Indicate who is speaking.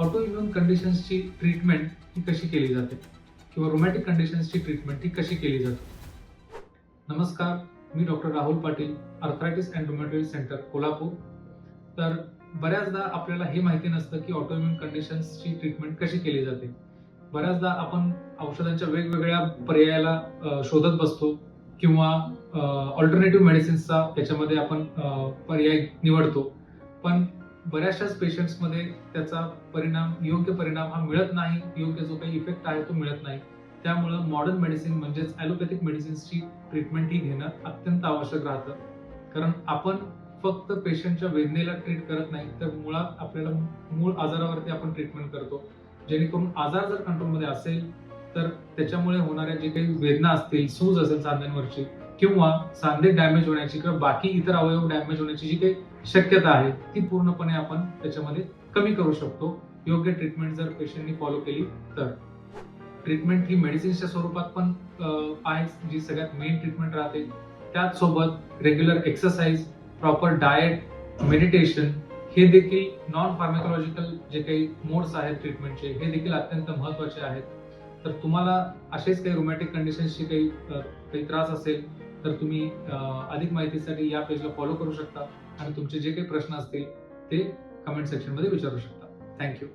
Speaker 1: Auto immune कंडिशन्सची treatment ही कशी केली जाते? किंवा रोमॅटिक कंडिशन्सची ट्रीटमेंट ही कशी केली जाते? नमस्कार मी doctor Rahul Patil arthritis and rheumatoid centre Kolhapur. तर बऱ्याचदा आपल्याला हे माहिती नसतं की ऑटो इम्युन कंडिशन्सची ट्रीटमेंट कशी केली जाते. बऱ्याचदा आपण औषधांच्या वेगवेगळ्या पर्यायाला शोधत बसतो किंवा ऑल्टरनेटिव्ह मेडिसिन्सचा त्याच्यामध्ये आपण पर्याय निवडतो. पण बऱ्याचशाच पेशंट्समध्ये त्याचा परिणाम योग्य परिणाम हा मिळत नाही. योग्य जो काही इफेक्ट आहे तो मिळत नाही. त्यामुळं मॉडर्न मेडिसिन म्हणजेच ॲलोपॅथिक मेडिसिन्सची ट्रीटमेंट ही घेणं अत्यंत आवश्यक राहतं. कारण आपण फक्त पेशंटच्या वेदनेला ट्रीट करत नाही तर मुळात आपल्याला मूळ आजारावरती आपण ट्रीटमेंट करतो. जेणेकरून आजार जर कंट्रोलमध्ये असेल तर त्याच्यामुळे होणाऱ्या जे काही वेदना असतील सूज असेल सांध्यांवरची किंवा सांधे डॅमेज होण्याची किंवा बाकी इतर अवयव डॅमेज होण्याची जी काही शक्यता आहे ती पूर्णपणे आपण त्याच्यामध्ये कमी करू शकतो. योग्य ट्रीटमेंट जर पेशंटनी फॉलो केली तर. ट्रीटमेंट ही मेडिसिन्सच्या स्वरूपात पण आहे जी सगळ्यात मेन ट्रीटमेंट राहते. त्याच सोबत regular exercise proper diet meditation हे देखील नॉन फार्मेकोलॉजिकल जे काही मोड्स आहेत ट्रीटमेंटचे हे देखील अत्यंत महत्त्वाचे आहेत. तर तुम्हाला असेच काही रोमॅटिक कंडिशन्सची काही काही त्रास असेल तर तुम्ही अधिक माहितीसाठी या पेजला फॉलो करू शकता आणि तुमचे जे काही प्रश्न असतील ते कमेंट सेक्शनमध्ये विचारू शकता. थँक्यू